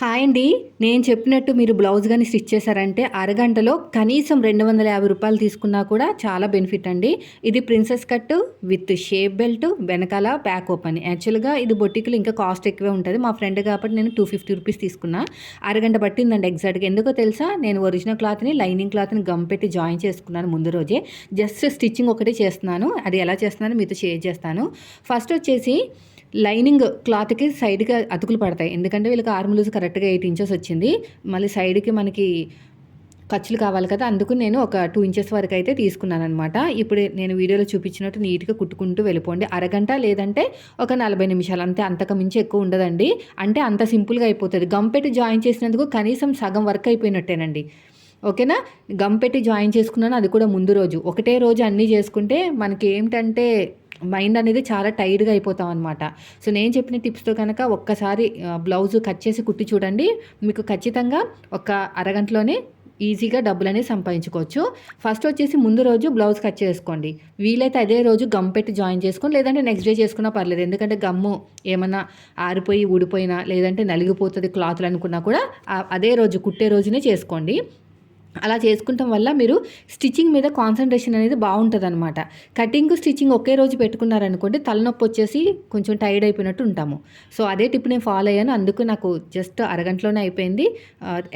Hi అండి. నేను చెప్పినట్టు మీరు బ్లౌజ్ కానీ స్టిచ్ చేశారంటే అరగంటలో కనీసం రెండు వందల యాభై రూపాయలు తీసుకున్నా కూడా చాలా బెనిఫిట్ అండి. ఇది princess cut with shape belt వెనకాల బ్యాక్ ఓపెన్. యాక్చువల్గా ఇది బొట్టికలు ఇంకా కాస్ట్ ఎక్కువే ఉంటుంది. మా ఫ్రెండ్ కాబట్టి నేను టూ ఫిఫ్టీ రూపీస్ తీసుకున్నా. అరగంట పట్టిందండి ఎగ్జాక్ట్గా. ఎందుకో తెలుసా? నేను ఒరిజినల్ క్లాత్ని లైనింగ్ క్లాత్ని గమ్ పెట్టి జాయిన్ చేసుకున్నాను ముందు రోజే. జస్ట్ స్టిచ్చింగ్ ఒకటే చేస్తున్నాను. అది ఎలా చేస్తున్నానో మీతో షేర్ చేస్తాను. ఫస్ట్ వచ్చేసి లైనింగ్ క్లాత్కి సైడ్కి అతుకులు పడతాయి. ఎందుకంటే వీళ్ళకి ఆర్మ్ లూజ్ కరెక్ట్గా ఎయిట్ ఇంచెస్ వచ్చింది. మళ్ళీ సైడ్కి మనకి ఖర్చులు కావాలి కదా అందుకు నేను ఒక టూ ఇంచెస్ వరకు అయితే తీసుకున్నాను అనమాట ఇప్పుడు నేను వీడియోలో చూపించినట్టు నీట్గా కుట్టుకుంటూ వెళ్ళిపోండి. అరగంట లేదంటే ఒక నలభై నిమిషాలు అంతే అంతకు మించి ఎక్కువ ఉండదండి. అంటే అంత సింపుల్గా అయిపోతుంది. గంపెట్టి జాయిన్ చేసినందుకు కనీసం సగం వర్క్ అయిపోయినట్టేనండి. ఓకేనా? గంపెట్టి పెట్టి జాయిన్ చేసుకున్నాను అది కూడా ముందు రోజు. ఒకటే రోజు అన్నీ చేసుకుంటే మనకి ఏమిటంటే మైండ్ అనేది చాలా టైర్డ్గా అయిపోతాం అనమాట సో నేను చెప్పిన టిప్స్తో కనుక ఒక్కసారి బ్లౌజ్ కట్ చేసి కుట్టి చూడండి. మీకు ఖచ్చితంగా ఒక అరగంటలోనే ఈజీగా డబ్బులు అనేది సంపాదించుకోవచ్చు. ఫస్ట్ వచ్చేసి ముందు రోజు బ్లౌజ్ కట్ చేసుకోండి. వీలైతే అదే రోజు గమ్ పెట్టి జాయిన్ చేసుకొని లేదంటే నెక్స్ట్ డే చేసుకున్నా పర్లేదు. ఎందుకంటే గమ్ము ఏమన్నా ఆరిపోయి ఊడిపోయినా లేదంటే నలిగిపోతుంది క్లాత్లు అనుకున్నా కూడా అదే రోజు కుట్టే రోజునే చేసుకోండి. అలా చేసుకుంటాం వల్ల మీరు స్టిచ్చింగ్ మీద కాన్సన్ట్రేషన్ అనేది బాగుంటుంది అనమాట కటింగ్ స్టిచ్చింగ్ ఒకే రోజు పెట్టుకున్నారనుకోండి తలనొప్పి వచ్చేసి కొంచెం టైర్డ్ అయిపోయినట్టు ఉంటాము. సో అదే టిప్ నేను ఫాలో అయ్యాను. అందుకు నాకు జస్ట్ అరగంటలోనే అయిపోయింది.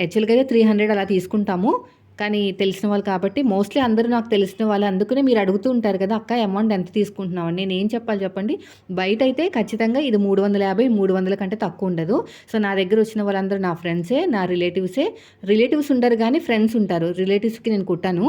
యాక్చువల్గా అయితే త్రీ హండ్రెడ్ అలా తీసుకుంటాము. కానీ తెలిసిన వాళ్ళు కాబట్టి మోస్ట్లీ అందరూ నాకు తెలిసిన వాళ్ళు అందుకనే మీరు అడుగుతూ ఉంటారు కదా అక్క అమౌంట్ ఎంత తీసుకుంటున్నావు? నేను ఏం చెప్పాలి చెప్పండి? బయట అయితే ఖచ్చితంగా ఇది మూడు వందల యాభై మూడు వందల కంటే తక్కువ ఉండదు. సో నా దగ్గర వచ్చిన వాళ్ళందరూ నా ఫ్రెండ్సే నా రిలేటివ్సే రిలేటివ్స్ ఉండరు కానీ ఫ్రెండ్స్ ఉంటారు. రిలేటివ్స్కి నేను కుట్టాను.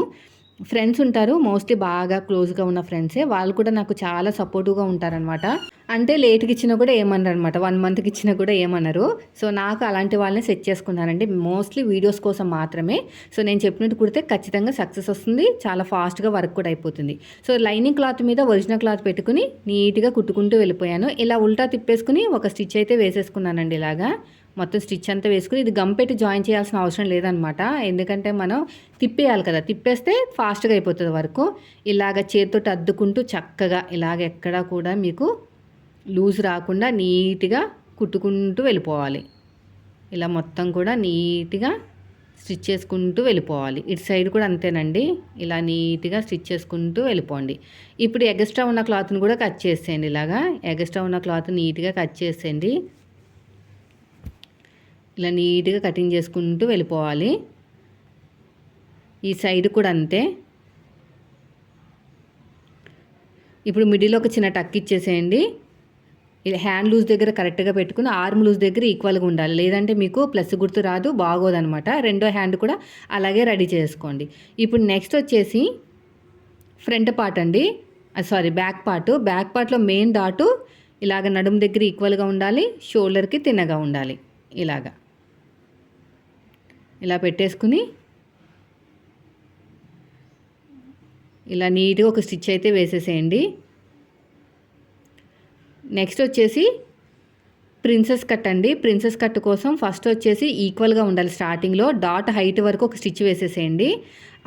ఫ్రెండ్స్ ఉంటారు. మోస్ట్లీ బాగా క్లోజ్గా ఉన్న ఫ్రెండ్సే వాళ్ళు కూడా నాకు చాలా సపోర్టివ్గా ఉంటారనమాట అంటే లేట్కి ఇచ్చినా కూడా ఏమన్నారు అనమాట వన్ మంత్కి ఇచ్చినా కూడా ఏమన్నారు సో నాకు అలాంటి వాళ్ళని సెట్ చేసుకున్నానండి. మోస్ట్లీ వీడియోస్ కోసం మాత్రమే. సో నేను చెప్పినట్టు కుడితే ఖచ్చితంగా సక్సెస్ వస్తుంది. చాలా ఫాస్ట్గా వర్క్ కూడా అయిపోతుంది. సో లైనింగ్ క్లాత్ మీద ఒరిజినల్ క్లాత్ పెట్టుకుని నీట్గా కుట్టుకుంటూ వెళ్ళిపోయాను. ఇలా ఉల్టా తిప్పేసుకుని ఒక స్టిచ్ అయితే వేసేసుకున్నానండి ఇలాగా. మొత్తం స్టిచ్ అంతా వేసుకుని ఇది గమ్ పెట్టి జాయిన్ చేయాల్సిన అవసరం లేదనమాట. ఎందుకంటే మనం తిప్పేయాలి కదా. తిప్పేస్తే ఫాస్ట్గా అయిపోతుంది వరకు. ఇలాగ చేతితో అద్దుకుంటూ చక్కగా ఇలాగ ఎక్కడా కూడా మీకు లూజ్ రాకుండా నీట్గా కుట్టుకుంటూ వెళ్ళిపోవాలి. ఇలా మొత్తం కూడా నీట్గా స్టిచ్ చేసుకుంటూ వెళ్ళిపోవాలి. ఇటు సైడ్ కూడా అంతేనండి. ఇలా నీట్గా స్టిచ్ చేసుకుంటూ వెళ్ళిపోండి. ఇప్పుడు ఎగస్ట్రా ఉన్న క్లాత్ని కూడా కట్ చేసేయండి ఇలాగా. ఎగస్ట్రా ఉన్న క్లాత్ నీట్గా కట్ చేసేయండి. ఇలా నీట్గా కటింగ్ చేసుకుంటూ వెళ్ళిపోవాలి. ఈ సైడ్ కూడా అంతే. ఇప్పుడు మిడిల్లో ఒక చిన్న టక్ ఇచ్చేసేయండి. ఇది హ్యాండ్ లూజ్ దగ్గర కరెక్ట్గా పెట్టుకుని ఆర్మ్ లూజ్ దగ్గర ఈక్వల్గా ఉండాలి. లేదంటే మీకు ప్లస్ గుర్తు రాదు బాగోదనమాట. రెండో హ్యాండ్ కూడా అలాగే రెడీ చేసుకోండి. ఇప్పుడు నెక్స్ట్ వచ్చేసి ఫ్రంట్ పార్ట్ అండి. Sorry back part. బ్యాక్ పార్ట్లో మెయిన్ డాటు ఇలాగ నడుము దగ్గర ఈక్వల్గా ఉండాలి షోల్డర్కి తిన్నగా ఉండాలి. ఇలాగా. ఇలా పెట్టేసుకుని ఇలా నీట్గా ఒక స్టిచ్ అయితే వేసేసేయండి. నెక్స్ట్ వచ్చేసి ప్రిన్సెస్ కట్ అండి. ప్రిన్సెస్ కట్ కోసం ఫస్ట్ వచ్చేసి ఈక్వల్గా ఉండాలి స్టార్టింగ్లో డాట్ హైట్ వరకు ఒక స్టిచ్ వేసేసేయండి.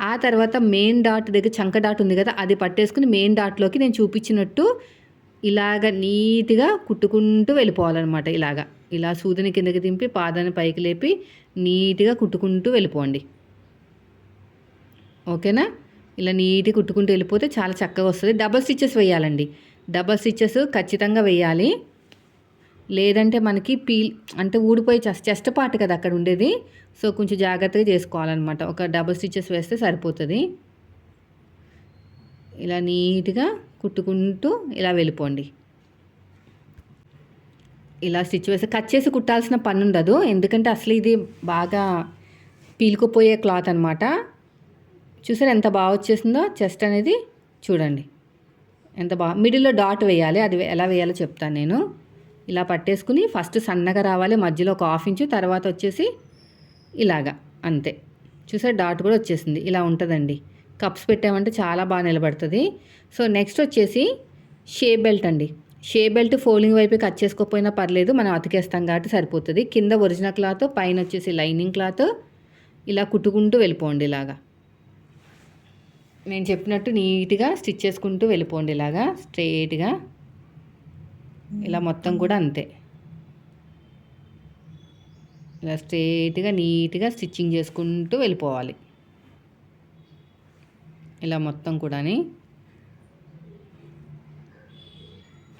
ఆ తర్వాత మెయిన్ డాట్ దగ్గర చంక డాట్ ఉంది కదా అది పట్టేసుకుని మెయిన్ డాట్లోకి నేను చూపించినట్టు ఇలాగ నీట్గా కుట్టుకుంటూ వెళ్ళిపోవాలన్నమాట ఇలాగా. ఇలా సూదిని కిందకి దింపి పాదాన్ని పైకి లేపి నీట్గా కుట్టుకుంటూ వెళ్ళిపోండి. ఓకేనా? ఇలా నీట్గా కుట్టుకుంటూ వెళ్ళిపోతే చాలా చక్కగా వస్తుంది. డబల్ స్టిచ్చెస్ వేయాలండి. డబల్ స్టిచ్చెస్ ఖచ్చితంగా వేయాలి. లేదంటే మనకి పీల్ అంటే ఊడిపోయి చెస్ట్ చెస్ట్ పార్ట్ కదా అక్కడ ఉండేది. సో కొంచెం జాగ్రత్తగా చేసుకోవాలన్నమాట. ఒక డబల్ స్టిచ్చెస్ వేస్తే సరిపోతుంది. ఇలా నీట్గా కుట్టుకుంటూ ఇలా వెళ్ళిపోండి. ఇలా స్టిచ్ వేసి కట్ చేసి కుట్టాల్సిన పని ఉండదు. ఎందుకంటే అసలు ఇది బాగా పీలుకుపోయే క్లాత్ అనమాట చూసారు ఎంత బాగా వచ్చేసిందో? చెస్ట్ అనేది చూడండి. ఎంత బాగా మిడిల్లో డాట్ వేయాలి. అది ఎలా వేయాలో చెప్తాను నేను. ఇలా పట్టేసుకుని ఫస్ట్ సన్నగా రావాలి. మధ్యలో ఒక హాఫ్ ఇంచు తర్వాత వచ్చేసి ఇలాగా. అంతే. చూసారు? డాట్ కూడా వచ్చేసింది. ఇలా ఉంటుందండి. కప్స్ పెట్టామంటే చాలా బాగా నిలబడుతుంది. సో నెక్స్ట్ వచ్చేసి షే బెల్ట్ అండి. షే బెల్ట్ ఫోల్డింగ్ వైపు కట్ చేసుకోకపోయినా పర్లేదు మనం అతికేస్తాం కాబట్టి సరిపోతుంది. కింద ఒరిజినల్ క్లాత్ పైన వచ్చేసి లైనింగ్ క్లాత్ ఇలా కుట్టుకుంటూ వెళ్ళిపోండి ఇలాగా. నేను చెప్పినట్టు నీట్గా స్టిచ్ చేసుకుంటూ వెళ్ళిపోండి ఇలాగా స్ట్రైట్గా. ఇలా మొత్తం కూడా అంతే. ఇలా స్ట్రెయిట్గా నీట్గా స్టిచ్చింగ్ చేసుకుంటూ వెళ్ళిపోవాలి. ఇలా మొత్తం కూడాని.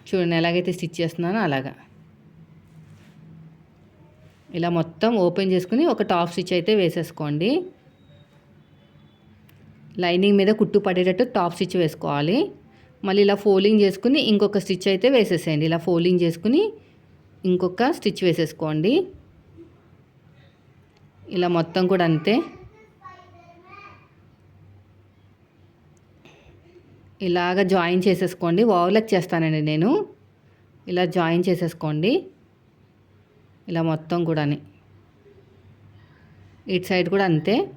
చూడండి ఎలాగైతే స్టిచ్ చేస్తున్నానో అలాగా. ఇలా మొత్తం ఓపెన్ చేసుకుని ఒక టాప్ స్టిచ్ అయితే వేసేసుకోండి. లైనింగ్ మీద కుట్టు పడేటట్టు టాప్ స్టిచ్ వేసుకోవాలి. మళ్ళీ ఇలా ఫోల్డింగ్ చేసుకుని ఇంకొక స్టిచ్ అయితే వేసేసేయండి. ఇలా ఫోల్డింగ్ చేసుకుని ఇంకొక స్టిచ్ వేసేసుకోండి. ఇలా మొత్తం కూడా అంతే. ఇలాగ జాయిన్ చేసేసుకోండి. ఓవర్లక్ చేస్తానండి నేను. ఇలా జాయిన్ చేసేసుకోండి. ఇలా మొత్తం కూడాని. ఇటు సైడ్ కూడా అంతే.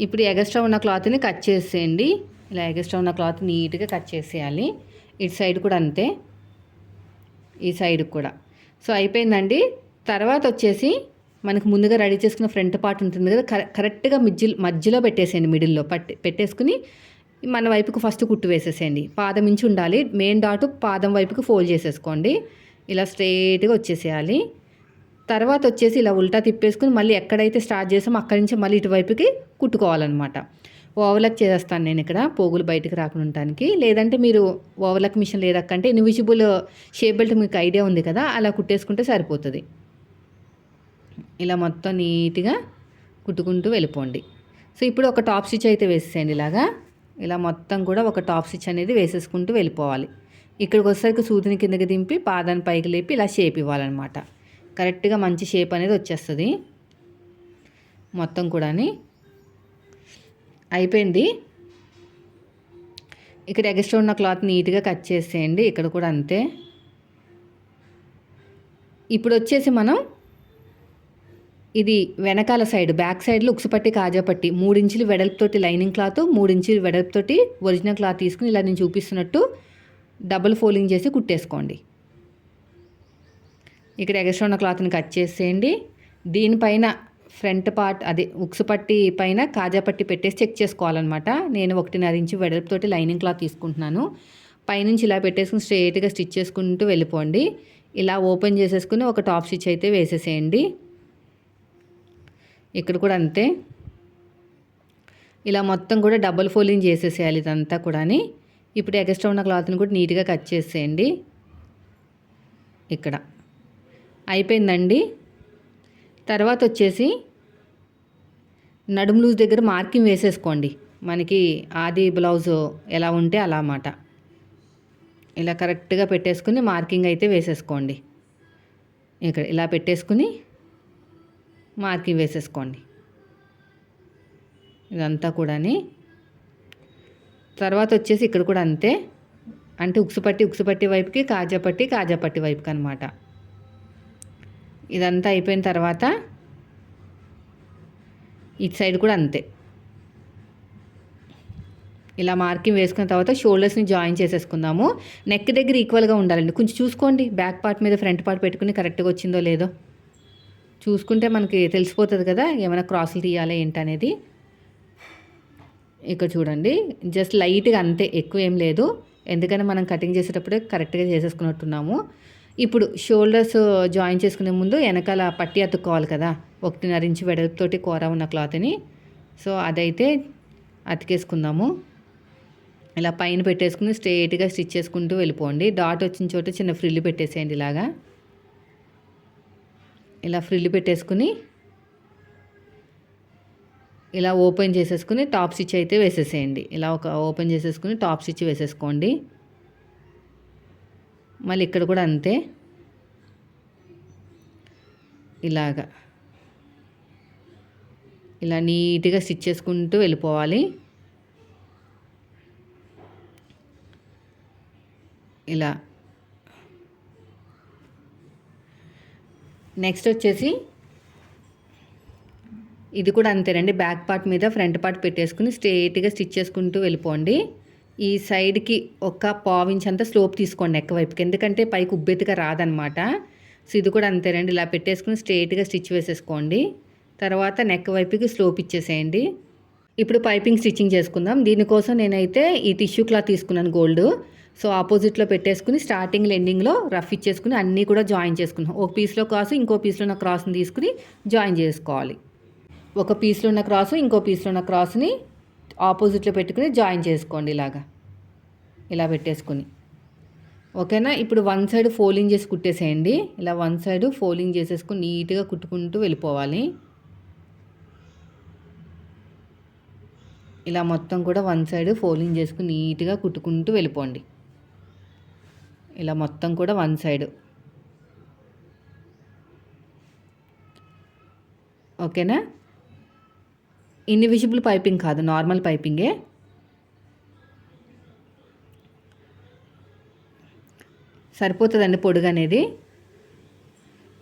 ఇప్పుడు ఎగస్ట్రా ఉన్న క్లాత్ని కట్ చేసేయండి. ఇలా ఎగస్ట్రా ఉన్న క్లాత్ నీట్గా కట్ చేసేయాలి. ఇటు సైడ్ కూడా అంతే. ఈ సైడ్ కూడా. సో అయిపోయిందండి. తర్వాత వచ్చేసి మనకు ముందుగా రెడీ చేసుకున్న ఫ్రంట్ పార్ట్ ఉంటుంది కదా కరెక్ట్గా మిజ్జి మధ్యలో పెట్టేసేయండి మిడిల్లో పట్టి పెట్టేసుకుని మన వైపుకు ఫస్ట్ కుట్టు వేసేసేయండి. పాదం నుంచి ఉండాలి. మెయిన్ డాట్ పాదం వైపుకి ఫోల్డ్ చేసేసుకోండి. ఇలా స్ట్రైట్గా వచ్చేసేయాలి. తర్వాత వచ్చేసి ఇలా ఉల్టా తిప్పేసుకుని మళ్ళీ ఎక్కడైతే స్టార్ట్ చేసామో అక్కడి నుంచి మళ్ళీ ఇటువైపుకి కుట్టుకోవాలన్నమాట. ఓవర్లక్ చేస్తాను నేను ఇక్కడ పోగులు బయటకు రాకుండా ఉండటానికి. లేదంటే మీరు ఓవర్లక్ మిషన్ లేదక్కంటే ఇన్విజిబుల్ షేప్ బెల్ట్ మీకు ఐడియా ఉంది కదా అలా కుట్టేసుకుంటే సరిపోతుంది. ఇలా మొత్తం నీట్గా కుట్టుకుంటూ వెళ్ళిపోండి. సో ఇప్పుడు ఒక టాప్ స్టిచ్ అయితే వేసేయండి ఇలాగా. ఇలా మొత్తం కూడా ఒక టాప్ స్టిచ్ అనేది వేసేసుకుంటూ వెళ్ళిపోవాలి. ఇక్కడికి వచ్చేసరికి సూదిని కిందకి దింపి పాదాన్ని పైకి లేపి ఇలా షేప్ ఇవ్వాలన్నమాట. కరెక్ట్గా మంచి షేప్ అనేది వచ్చేస్తుంది. మొత్తం కూడాని అయిపోయింది. ఇక్కడ ఎగస్ట్రా ఉన్న క్లాత్ నీట్గా కట్ చేసేయండి. ఇక్కడ కూడా అంతే. ఇప్పుడు వచ్చేసి మనం ఇది వెనకాల సైడ్ బ్యాక్ సైడ్లో ఉక్సుపట్టి కాజాపట్టి మూడించులు వెడల్పుతోటి లైనింగ్ క్లాత్ మూడించులు వెడల్పుతోటి ఒరిజినల్ క్లాత్ తీసుకుని ఇలా నేను చూపిస్తున్నట్టు డబుల్ ఫోల్డింగ్ చేసి కుట్టేసుకోండి. ఇక్కడ ఎగస్ట్రా ఉన్న క్లాత్ని కట్ చేసేయండి. దీనిపైన ఫ్రంట్ పార్ట్ అదే ఉక్సుపట్టి పైన కాజాపట్టి పెట్టేసి చెక్ చేసుకోవాలన్నమాట. నేను ఒకటిన్నర ఇంచు వెడల్పుతోటి లైనింగ్ క్లాత్ తీసుకుంటున్నాను. పైనుంచి ఇలా పెట్టేసుకుని స్ట్రైట్గా స్టిచ్ చేసుకుంటూ వెళ్ళిపోండి. ఇలా ఓపెన్ చేసేసుకుని ఒక టాప్ స్టిచ్ అయితే వేసేసేయండి. ఇక్కడ కూడా అంతే. ఇలా మొత్తం కూడా డబల్ ఫోల్డింగ్ చేసేసేయాలి ఇదంతా కూడా ఇప్పుడు ఎక్స్ట్రా ఉన్న క్లాత్ని కూడా నీట్గా కట్ చేసేయండి. ఇక్కడ. అయిపోయిందండి. తర్వాత వచ్చేసి నడుము లూజ్ దగ్గర మార్కింగ్ వేసేసుకోండి. మనకి ఆది బ్లౌజ్ ఎలా ఉంటే అలా అన్నమాట. ఇలా కరెక్ట్గా పెట్టేసుకుని మార్కింగ్ అయితే వేసేసుకోండి. ఇక్కడ ఇలా పెట్టేసుకుని మార్కింగ్ వేసేసుకోండి. ఇదంతా కూడాని. తర్వాత వచ్చేసి ఇక్కడ కూడా అంతే. అంటే ఉక్సుపట్టి ఉక్సుపట్టి వైపుకి కాజాపట్టి కాజాపట్టి వైపుకి అనమాట ఇదంతా అయిపోయిన తర్వాత ఇటు సైడ్ కూడా అంతే. ఇలా మార్కింగ్ వేసుకున్న తర్వాత షోల్డర్స్ని జాయిన్ చేసేసుకుందాము. నెక్ దగ్గర ఈక్వల్గా ఉండాలండి. కొంచెం చూసుకోండి. బ్యాక్ పార్ట్ మీద ఫ్రంట్ పార్ట్ పెట్టుకుని కరెక్ట్గా వచ్చిందో లేదో. చూసుకుంటే మనకి తెలిసిపోతుంది కదా ఏమైనా క్రాసులు తీయాలా ఏంటనేది. ఇక్కడ చూడండి జస్ట్ లైట్గా అంతే ఎక్కువ ఏం లేదు. ఎందుకంటే మనం కటింగ్ చేసేటప్పుడే కరెక్ట్గా చేసేసుకున్నట్టున్నాము. ఇప్పుడు షోల్డర్స్ జాయిన్ చేసుకునే ముందు వెనకాల పట్టి అతుక్కోవాలి కదా ఒకటిన్నర ఇంచు వెడల్పుతోటి కూర ఉన్న క్లాత్ని. సో అదైతే అతికేసుకుందాము. ఇలా పైన పెట్టేసుకుని స్ట్రేట్గా స్టిచ్ చేసుకుంటూ వెళ్ళిపోండి. డాట్ వచ్చిన చోట చిన్న ఫ్రిల్లు పెట్టేసేయండి ఇలాగా. ఇలా ఫ్రిల్లు పెట్టేసుకుని ఇలా ఓపెన్ చేసేసుకుని టాప్ స్టిచ్ అయితే వేసేసేయండి. ఇలా ఒక ఓపెన్ చేసేసుకుని టాప్ స్టిచ్ వేసేసుకోండి. మళ్ళీ ఇక్కడ కూడా అంతే. ఇలాగా. ఇలా నీట్గా స్టిచ్ చేసుకుంటూ వెళ్ళిపోవాలి. ఇలా. నెక్స్ట్ వచ్చేసి ఇది కూడా అంతేనండి. బ్యాక్ పార్ట్ మీద ఫ్రంట్ పార్ట్ పెట్టేసుకుని స్ట్రేట్గా స్టిచ్ చేసుకుంటూ వెళ్ళిపోండి. ఈ సైడ్కి ఒక పావించ్ అంత స్లోప్ తీసుకోండి ఎక్కవైపుకి ఎందుకంటే పైకి ఉబ్బెత్తుగా రాదనమాట. సో ఇది కూడా అంతేనండి. ఇలా పెట్టేసుకుని స్ట్రేట్గా స్టిచ్ వేసేసుకోండి. తర్వాత నెక్ వైపుకి స్లోప్ ఇచ్చేసేయండి. ఇప్పుడు పైపింగ్ స్టిచ్చింగ్ చేసుకుందాం. దీనికోసం నేనైతే ఈ టిష్యూ క్లాత్ తీసుకున్నాను గోల్డ్ సో ఆపోజిట్లో పెట్టేసుకుని స్టార్టింగ్ ఎండింగ్లో రఫ్ ఇచ్చేసుకుని అన్నీ కూడా జాయిన్ చేసుకున్నాం. ఒక పీస్లో క్రాస్ ఇంకో పీస్లో ఉన్న క్రాస్ని తీసుకుని జాయిన్ చేసుకోవాలి. ఒక పీస్లో ఉన్న క్రాస్ ఇంకో పీస్లో ఉన్న క్రాస్ని ఆపోజిట్లో పెట్టుకుని జాయిన్ చేసుకోండి ఇలాగా. ఇలా పెట్టేసుకుని. ఓకేనా? ఇప్పుడు వన్ సైడ్ ఫోల్డింగ్ చేసి కుట్టేసేయండి. ఇలా వన్ సైడ్ ఫోల్డింగ్ చేసేసుకుని నీట్గా కుట్టుకుంటూ వెళ్ళిపోవాలి. ఇలా మొత్తం కూడా వన్ సైడ్ ఫోల్డింగ్ చేసుకుని నీట్గా కుట్టుకుంటూ వెళ్ళిపోండి. ఇలా మొత్తం కూడా వన్ సైడ్. ఓకేనా? ఇన్విజిబుల్ పైపింగ్ కాదు నార్మల్ పైపింగే. సరిపోతుందండి పొడుగు అనేది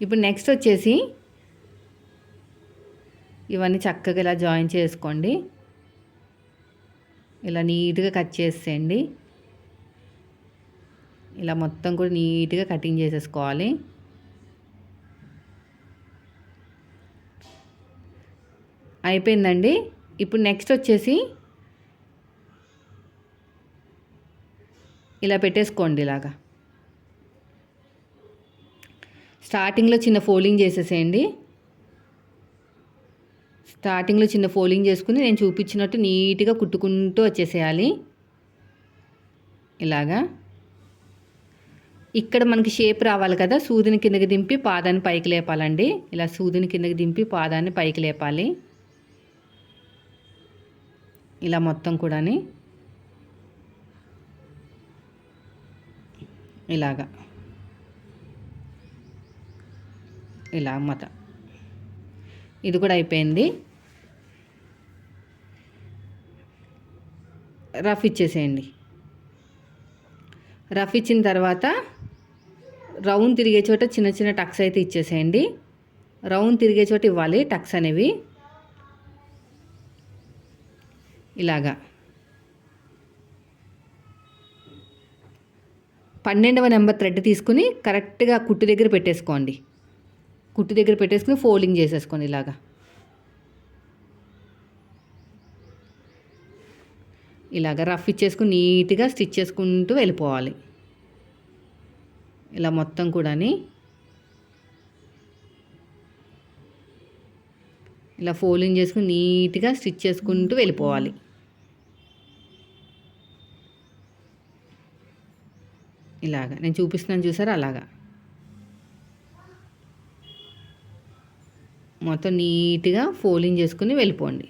ఇప్పుడు నెక్స్ట్ వచ్చేసి ఇవన్నీ చక్కగా ఇలా జాయిన్ చేసుకోండి. ఇలా నీట్గా కట్ చేసేయండి. ఇలా మొత్తం కూడా నీట్గా కటింగ్ చేసేసుకోవాలి. అయిపోయిందండి. ఇప్పుడు నెక్స్ట్ వచ్చేసి ఇలా పెట్టేసుకోండి ఇలాగా. స్టార్టింగ్లో చిన్న ఫోల్డింగ్ చేసేసేయండి. స్టార్టింగ్లో చిన్న ఫోల్డింగ్ చేసుకుని నేను చూపించినట్టు నీట్గా కుట్టుకుంటూ వచ్చేసేయాలి. ఇలాగా. ఇక్కడ మనకి షేప్ రావాలి కదా సూదిని కిందకి దింపి పాదాన్ని పైకి లేపాలండి. ఇలా సూదిని కిందకి దింపి పాదాన్ని పైకి లేపాలి. ఇలా మొత్తం కూడాని. ఇలాగా. ఇలా మత ఇది కూడా అయిపోయింది. రఫ్ ఇచ్చేసేయండి. రఫ్ ఇచ్చిన తర్వాత రౌండ్ తిరిగే చోట చిన్న చిన్న టక్స్ అయితే ఇచ్చేసేయండి. రౌండ్ తిరిగే చోట ఇవ్వాలి టక్స్ అనేవి. ఇలాగా. పన్నెండవ నెంబర్ థ్రెడ్ తీసుకుని కరెక్ట్గా కుట్టు దగ్గర పెట్టేసుకోండి. కుట్టు దగ్గర పెట్టేసుకుని ఫోల్డింగ్ చేసేసుకోండి ఇలాగా. ఇలాగ రఫ్ ఇచ్చేసుకుని నీట్గా స్టిచ్ చేసుకుంటూ వెళ్ళిపోవాలి. ఇలా మొత్తం కూడాని. ఇలా ఫోల్డింగ్ చేసుకుని నీట్గా స్టిచ్ చేసుకుంటూ వెళ్ళిపోవాలి. ఇలాగా. నేను చూపిస్తున్నాను చూసారా? అలాగా. మొత్తం నీట్గా ఫోల్డింగ్ చేసుకుని వెళ్ళిపోండి.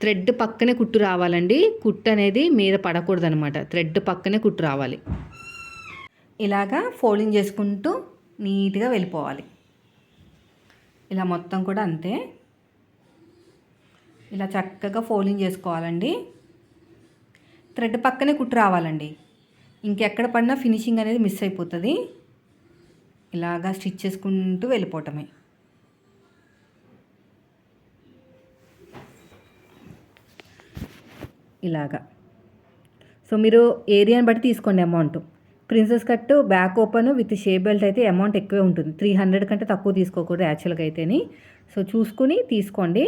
థ్రెడ్ పక్కనే కుట్టు రావాలండి. కుట్టు అనేది మీద పడకూడదు అనమాట థ్రెడ్ పక్కనే కుట్టు రావాలి. ఇలాగా ఫోల్డింగ్ చేసుకుంటూ నీట్గా వెళ్ళిపోవాలి. ఇలా మొత్తం కూడా అంతే. ఇలా చక్కగా ఫోల్డింగ్ చేసుకోవాలండి. థ్రెడ్ పక్కనే కుట్టు రావాలండి. ఇంకెక్కడ పడినా ఫినిషింగ్ అనేది మిస్ అయిపోతుంది. ఇలాగా స్టిచ్ చేసుకుంటూ వెళ్ళిపోవటమే. ఇలాగా. సో మీరు ఏరియాని బట్టి తీసుకోండి amount. Princess cut back open with shape belt అయితే అమౌంట్ ఎక్కువే ఉంటుంది. త్రీ హండ్రెడ్ కంటే తక్కువ తీసుకోకూడదు యాక్చువల్గా అయితేని. సో చూసుకుని తీసుకోండి.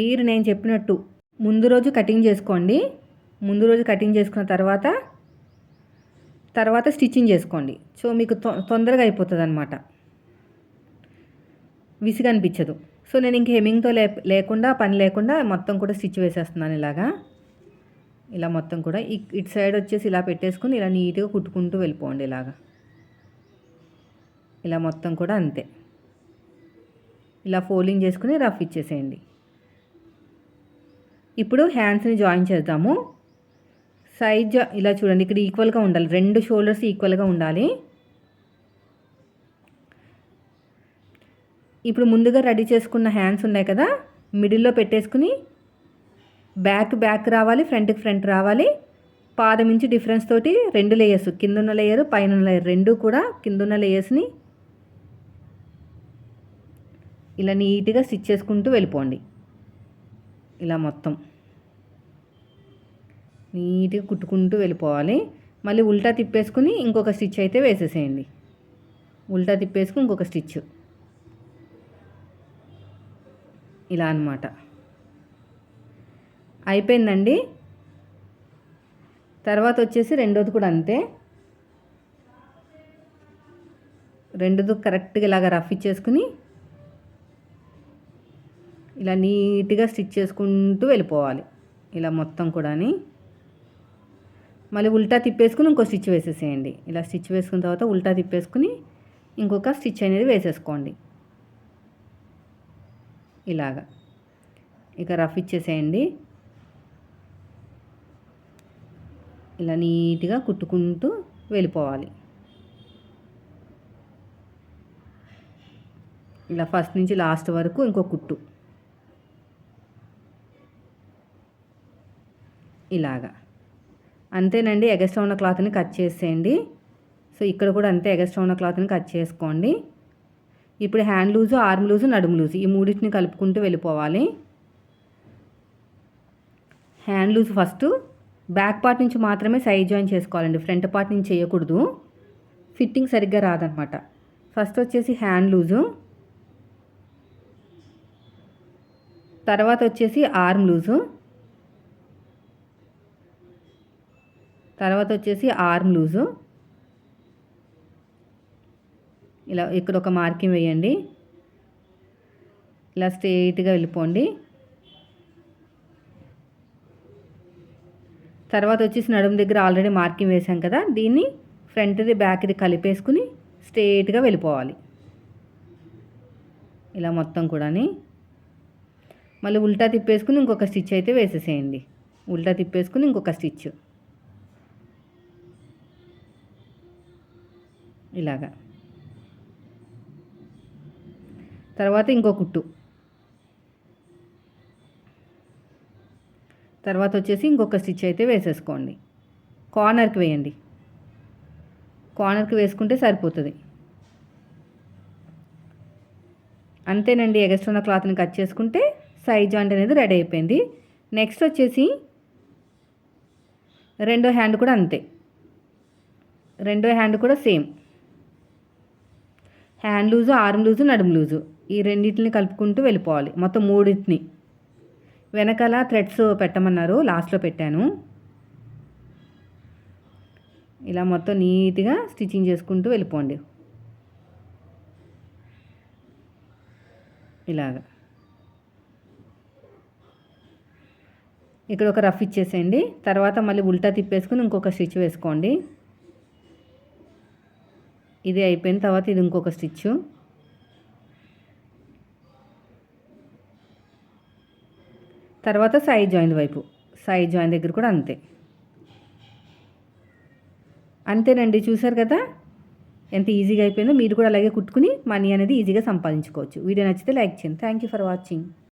మీరు నేను చెప్పినట్టు ముందు రోజు కటింగ్ చేసుకోండి. ముందు రోజు కటింగ్ చేసుకున్న తర్వాత తర్వాత స్టిచ్చింగ్ చేసుకోండి. సో మీకు తొందరగా అయిపోతుంది అనమాట విసిగనిపించదు. సో నేను ఇంక హెమింగ్తో లే లేకుండా పని లేకుండా మొత్తం కూడా స్టిచ్ వేసేస్తున్నాను ఇలాగా. ఇలా మొత్తం కూడా ఇటు సైడ్ వచ్చేసి ఇలా పెట్టేసుకుని ఇలా నీట్గా కుట్టుకుంటూ వెళ్ళిపోండి ఇలాగా. ఇలా మొత్తం కూడా అంతే. ఇలా ఫోల్డింగ్ చేసుకుని రఫ్ ఇచ్చేసేయండి. ఇప్పుడు హ్యాండ్స్ని జాయిన్ చేద్దాము. సైజ్ ఇలా చూడండి ఇక్కడ ఈక్వల్గా ఉండాలి. రెండు షోల్డర్స్ ఈక్వల్గా ఉండాలి. ఇప్పుడు ముందుగా రెడీ చేసుకున్న హ్యాండ్స్ ఉన్నాయి కదా మిడిల్లో పెట్టేసుకుని బ్యాక్ బ్యాక్ రావాలి ఫ్రంట్కి ఫ్రంట్ రావాలి. పాదం ఇంచి డిఫరెన్స్ తోటి రెండు లేయర్స్ కిందున్న లేయర్ పైన లేయర్ రెండు కూడా కిందున్న లేయర్స్ని ఇలా నీట్గా స్టిచ్ చేసుకుంటూ వెళ్ళిపోండి. ఇలా మొత్తం నీట్గా కుట్టుకుంటూ వెళ్ళిపోవాలి. మళ్ళీ ఉల్టా తిప్పేసుకుని ఇంకొక స్టిచ్ అయితే వేసేసేయండి. ఉల్టా తిప్పేసుకుని ఇంకొక స్టిచ్. ఇలా అనమాట అయిపోయిందండి. తర్వాత వచ్చేసి రెండోది కూడా అంతే. రెండోది కరెక్ట్గా ఇలాగ రఫ్ ఇచ్చేసుకుని ఇలా నీట్గా స్టిచ్ చేసుకుంటూ వెళ్ళిపోవాలి. ఇలా మొత్తం కూడా మళ్ళీ ఉల్టా తిప్పేసుకుని ఇంకో స్టిచ్ వేసేసేయండి. ఇలా స్టిచ్ వేసుకున్న తర్వాత ఉల్టా తిప్పేసుకుని ఇంకొక స్టిచ్ అనేది వేసేసుకోండి. ఇలాగా. ఇక రఫ్ ఇచ్చేసేయండి. ఇలా నీట్గా కుట్టుకుంటూ వెళ్ళిపోవాలి. ఇలా ఫస్ట్ నుంచి లాస్ట్ వరకు ఇంకో కుట్టు. ఇలాగా. అంతేనండి ఎగస్ట్రా ఉన్న క్లాత్ని కట్ చేసేయండి. సో ఇక్కడ కూడా అంతే ఎగస్ట్రా ఉన్న క్లాత్ని కట్ చేసుకోండి. ఇప్పుడు హ్యాండ్ లూజు ఆర్మ్ లూజు నడుము లూజు ఈ మూడింటిని కలుపుకుంటూ వెళ్ళిపోవాలి. Hand loose first back part నుంచి మాత్రమే సైడ్ జాయిన్ చేసుకోవాలండి. ఫ్రంట్ పార్ట్ నుంచి చేయకూడదు. ఫిట్టింగ్ సరిగ్గా రాదనమాట. ఫస్ట్ వచ్చేసి హ్యాండ్ లూజు. తర్వాత వచ్చేసి ఆర్మ్ లూజు. తర్వాత వచ్చేసి ఆర్మ్ లూజు. ఇలా ఇక్కడ ఒక మార్కింగ్ వేయండి. ఇలా స్ట్రెయిట్గా వెళ్ళిపోండి. తర్వాత వచ్చేసి నడుము దగ్గర ఆల్రెడీ మార్కింగ్ వేసాం కదా దీన్ని ఫ్రంట్ది బ్యాక్ది కలిపేసుకుని స్ట్రెయిట్గా వెళ్ళిపోవాలి. ఇలా మొత్తం కూడాని. మళ్ళీ ఉల్టా తిప్పేసుకుని ఇంకొక స్టిచ్ అయితే వేసేసేయండి. ఉల్టా తిప్పేసుకుని ఇంకొక స్టిచ్. ఇలాగా. తర్వాత ఇంకో కుట్టు. తర్వాత వచ్చేసి ఇంకొక స్టిచ్ అయితే వేసేసుకోండి. కార్నర్కి వేయండి. కార్నర్కి వేసుకుంటే సరిపోతుంది. అంతేనండి ఎగస్ట్రా క్లాత్ని కట్ చేసుకుంటే సైజ్ జాయింట్ అనేది రెడీ అయిపోయింది. నెక్స్ట్ వచ్చేసి రెండో హ్యాండ్ కూడా అంతే. రెండో హ్యాండ్ కూడా same hand loose arm loose నడుము లూజు ఈ రెండింటిని కలుపుకుంటూ వెళ్ళిపోవాలి. మొత్తం మూడింటిని. వెనకాల థ్రెడ్స్ పెట్టమన్నారు లాస్ట్లో పెట్టాను. ఇలా మొత్తం నీట్గా స్టిచ్చింగ్ చేసుకుంటూ వెళ్ళిపోండి. ఇలాగా. ఇక్కడ ఒక రఫ్ ఇచ్చేసేయండి. తర్వాత మళ్ళీ ఉల్టా తిప్పేసుకుని ఇంకొక స్టిచ్ వేసుకోండి. ఇది అయిపోయిన తర్వాత ఇది ఇంకొక స్టిచ్చు. తర్వాత సాయి జాయిన్ వైపు. సాయి జాయిన్ దగ్గర కూడా అంతే. అంతేనండి చూసారు కదా? ఎంత ఈజీగా అయిపోయిందో. మీరు కూడా అలాగే కుట్టుకుని మనీ అనేది ఈజీగా సంపాదించుకోవచ్చు. వీడియో నచ్చితే లైక్ చేయండి. Thank you for watching